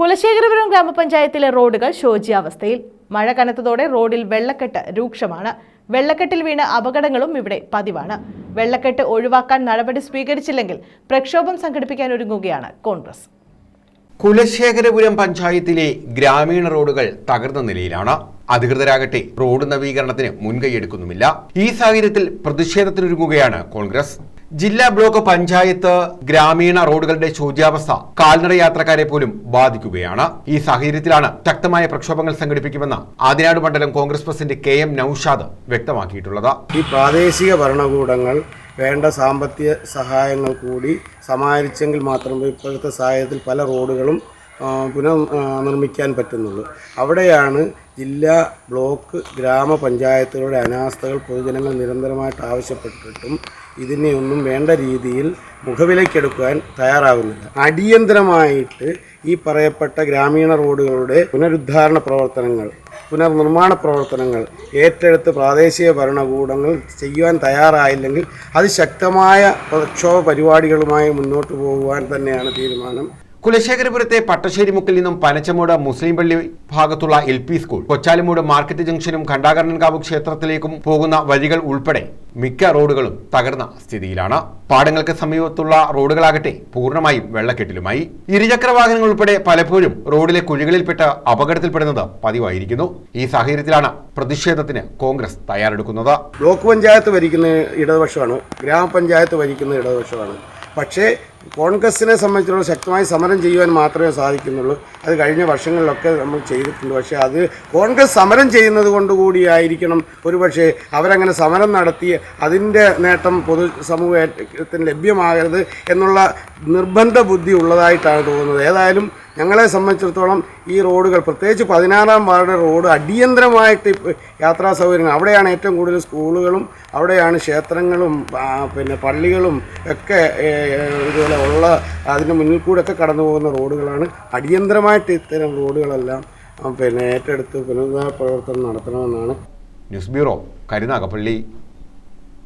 കുലശേഖരപുരം ഗ്രാമപഞ്ചായത്തിലെ റോഡുകൾ ശോച്യാവസ്ഥയിൽ. മഴ കനത്തതോടെ റോഡിൽ വെള്ളക്കെട്ട് രൂക്ഷമാണ്. വെള്ളക്കെട്ടിൽ വീണ അപകടങ്ങളും ഇവിടെ പതിവാണ്. വെള്ളക്കെട്ട് ഒഴിവാക്കാൻ നടപടി സ്വീകരിച്ചില്ലെങ്കിൽ പ്രക്ഷോഭം സംഘടിപ്പിക്കാൻ ഒരുങ്ങുകയാണ് കോൺഗ്രസ്. കുലശേഖരപുരം പഞ്ചായത്തിലെ ഗ്രാമീണ റോഡുകൾ തകർന്ന നിലയിലാണ്. അധികൃതരാകട്ടെ റോഡ് നവീകരണത്തിന് മുൻകൈയെടുക്കുന്നുമില്ല. ഈ സാഹചര്യത്തിൽ പ്രതിഷേധത്തിനൊരുങ്ങുകയാണ് കോൺഗ്രസ്. ജില്ലാ ബ്ലോക്ക് പഞ്ചായത്ത് ഗ്രാമീണ റോഡുകളുടെ ശോച്യാവസ്ഥ കാൽനട യാത്രക്കാരെ പോലും ബാധിക്കുകയാണ്. ഈ സാഹചര്യത്തിലാണ് ശക്തമായ പ്രക്ഷോഭങ്ങൾ സംഘടിപ്പിക്കുമെന്ന് ആദിനാട് മണ്ഡലം Congress president K M Noushad വ്യക്തമാക്കിയിട്ടുള്ളത്. ഈ പ്രാദേശിക ഭരണകൂടങ്ങൾ വേണ്ട സാമ്പത്തിക സഹായങ്ങൾ കൂടി സമാഹരിച്ചെങ്കിൽ മാത്രമേ ഇപ്പോഴത്തെ സാഹചര്യത്തിൽ പല റോഡുകളും ആ, പുനർ നിർമ്മിക്കാൻ പറ്റുന്നുള്ളൂ. അവിടെയാണ് ജില്ലാ ബ്ലോക്ക് ഗ്രാമപഞ്ചായത്തുകളുടെ അനാസ്ഥകൾ പൊതുജനങ്ങൾ നിരന്തരമായിട്ട് ആവശ്യപ്പെട്ടിട്ടും ഇതിനെയൊന്നും വേണ്ട രീതിയിൽ മുഖവിലയ്ക്കെടുക്കുവാൻ തയ്യാറാകുന്നില്ല. അടിയന്തരമായിട്ട് ഈ പറയപ്പെട്ട ഗ്രാമീണ റോഡുകളുടെ പുനരുദ്ധാരണ പ്രവർത്തനങ്ങൾ പുനർനിർമ്മാണ പ്രവർത്തനങ്ങൾ ഏറ്റെടുത്ത് പ്രാദേശിക ഭരണകൂടങ്ങൾ ചെയ്യുവാൻ തയ്യാറായില്ലെങ്കിൽ അത് ശക്തമായ പ്രക്ഷോഭ പരിപാടികളുമായി മുന്നോട്ട് പോകുവാൻ തന്നെയാണ് തീരുമാനം. കുലശേഖരപുരത്തെ പട്ടശ്ശേരിമുക്കിൽ നിന്നും പനച്ചമൂട് മുസ്ലിം പള്ളി ഭാഗത്തുള്ള L P school Kochalimoodu market ജംഗ്ഷനും ഖണ്ഡാകരണൻകാവ് ക്ഷേത്രത്തിലേക്കും പോകുന്ന വഴികൾ ഉൾപ്പെടെ മിക്ക റോഡുകളും തകർന്ന സ്ഥിതിയിലാണ്. പാടങ്ങൾക്ക് സമീപത്തുള്ള റോഡുകളാകട്ടെ പൂർണമായും വെള്ളക്കെട്ടിലുമായി. ഇരുചക്ര വാഹനങ്ങൾ ഉൾപ്പെടെ പലപ്പോഴും റോഡിലെ കുഴികളിൽപ്പെട്ട് അപകടത്തിൽപ്പെടുന്നത് പതിവായിരിക്കുന്നു. ഈ സാഹചര്യത്തിലാണ് പ്രതിഷേധത്തിന് കോൺഗ്രസ് തയ്യാറെടുക്കുന്നത്. ബ്ലോക്ക് പഞ്ചായത്ത് ഭരിക്കുന്ന ഇടതുപക്ഷമാണ് ഗ്രാമപഞ്ചായത്ത് ഭരിക്കുന്ന ഇടതുപക്ഷമാണ്. പക്ഷേ കോൺഗ്രസിനെ സംബന്ധിച്ചിടത്തോളം ശക്തമായി സമരം ചെയ്യുവാൻ മാത്രമേ സാധിക്കുന്നുള്ളൂ. അത് കഴിഞ്ഞ വർഷങ്ങളിലൊക്കെ നമ്മൾ ചെയ്തിട്ടുണ്ട്. പക്ഷേ അത് കോൺഗ്രസ് സമരം ചെയ്യുന്നത് കൊണ്ടുകൂടിയായിരിക്കണം ഒരുപക്ഷെ അവരങ്ങനെ സമരം നടത്തി അതിന്റെ നേട്ടം പൊതു സമൂഹത്തിന് ലഭ്യമാകരുത് എന്നുള്ള നിർബന്ധ ബുദ്ധി ഉള്ളതായിട്ടാണ് തോന്നുന്നത്. ഏതായാലും ഞങ്ങളെ സംബന്ധിച്ചിടത്തോളം ഈ റോഡുകൾ പ്രത്യേകിച്ച് പതിനാറാം വാർഡ് റോഡ് അടിയന്തരമായിട്ട് യാത്രാ സൗകര്യങ്ങൾ അവിടെയാണ് ഏറ്റവും കൂടുതൽ സ്കൂളുകളും അവിടെയാണ് ക്ഷേത്രങ്ങളും പിന്നെ പള്ളികളും ഒക്കെ ഏ, ഇതുപോലെ ഉള്ള അതിന്റെ മുന്നിൽ കൂടെ ഒക്കെ കടന്നു പോകുന്ന റോഡുകളാണ്. അടിയന്തരമായിട്ട് ഇത്തരം റോഡുകളെല്ലാം പിന്നെ ഏറ്റെടുത്ത് പുനരുദ്ധാരണ പ്രവർത്തനം നടത്തണമെന്നാണ്. News bureau Karunagappally.